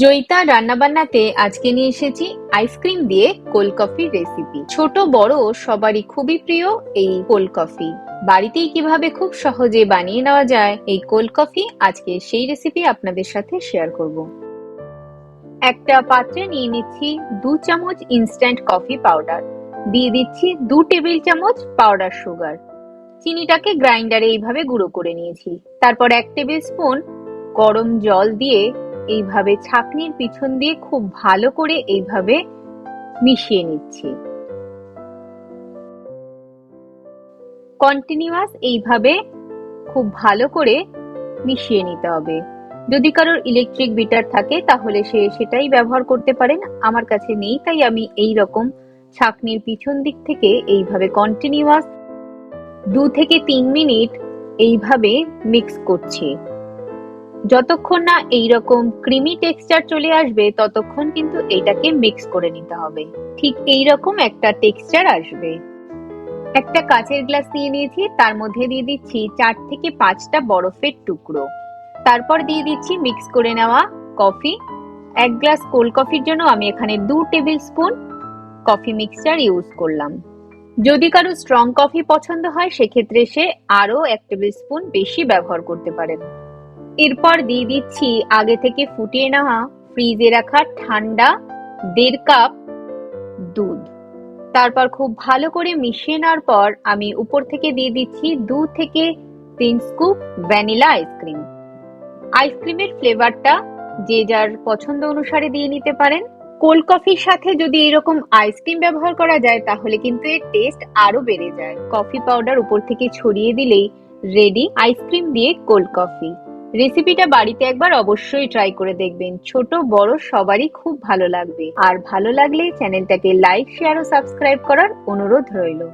জয়িতা রান্নাবান্নাতে আজকে নিয়ে এসেছি আইসক্রিম দিয়ে কোল্ড কফির রেসিপি। ছোট, বড়, সবারই খুবই প্রিয় এই কোল্ড কফি বাড়িতেই কীভাবে খুব সহজে বানিয়ে নেওয়া যায়, এই কোল্ড কফি আজকে সেই রেসিপি আপনাদের সাথে শেয়ার করব। একটা পাত্রে নিয়ে নিচ্ছি দু চামচ ইনস্ট্যান্ট কফি পাউডার দিয়ে দিচ্ছি দু টেবিল চামচ পাউডার সুগার চিনিটাকে গ্রাইন্ডারে এইভাবে গুঁড়ো করে নিয়েছি। তারপর এক টেবিল স্পুন গরম জল দিয়ে এইভাবে ছাঁকনির পিছন দিয়ে খুব ভালো করে এইভাবে মিশিয়ে নিচ্ছি। কন্টিনিউয়াস এইভাবে খুব ভালো করে মিশিয়ে নিতে হবে। যদি কারোর ইলেকট্রিক বিটার থাকে, তাহলে সে সেটাই ব্যবহার করতে পারেন। আমার কাছে নেই, তাই আমি এই রকম ছাঁকনির পিছন দিক থেকে এইভাবে কন্টিনিউয়াস দু থেকে তিন মিনিট এইভাবে মিক্স করছি। যতক্ষণ না এইরকম ক্রিমি টেক্সচার চলে আসবে, ততক্ষণ কিন্তু এটাকে মিক্স করে নিতে হবে। ঠিক এইরকম একটা টেক্সচার আসবে। একটা কাচের গ্লাস নিয়ে নিয়েছি, তার মধ্যে দিয়ে দিচ্ছি চার থেকে পাঁচটা বরফের টুকরো। তারপর দিয়ে দিচ্ছি মিক্স করে নেওয়া কফি এক গ্লাস কোল্ড কফির জন্য আমি এখানে দু tablespoon coffee mixture use করলাম। যদি কারও স্ট্রং কফি পছন্দ হয়, সেক্ষেত্রে সে আরও এক টেবিল স্পুন বেশি ব্যবহার করতে পারেন। এরপর দিয়ে দিচ্ছি আগে থেকে ফুটিয়ে নেওয়া ফ্রিজে রাখা ঠান্ডা দেড় কাপ দুধ। তারপর খুব ভালো করে মিশিয়ে নেওয়ার পর আমি উপর থেকে দিয়ে দিচ্ছি দু থেকে তিন স্কুপ ভ্যানিলা আইসক্রিম। আইসক্রিমের ফ্লেভারটা যে যার পছন্দ অনুসারে দিয়ে নিতে পারেন। কোল্ড কফির সাথে যদি এরকম আইসক্রিম ব্যবহার করা যায়, তাহলে কিন্তু এর টেস্ট আরও বেড়ে যায়। কফি পাউডার উপর থেকে ছড়িয়ে দিলেই রেডি আইসক্রিম দিয়ে কোল্ড কফি। রেসিপিটা বাড়িতে একবার অবশ্যই ট্রাই করে দেখবেন। ছোট, বড়, সবারই খুব ভালো লাগবে। আর ভালো লাগলে চ্যানেলটাকে লাইক শেয়ার ও সাবস্ক্রাইব করার অনুরোধ রইল।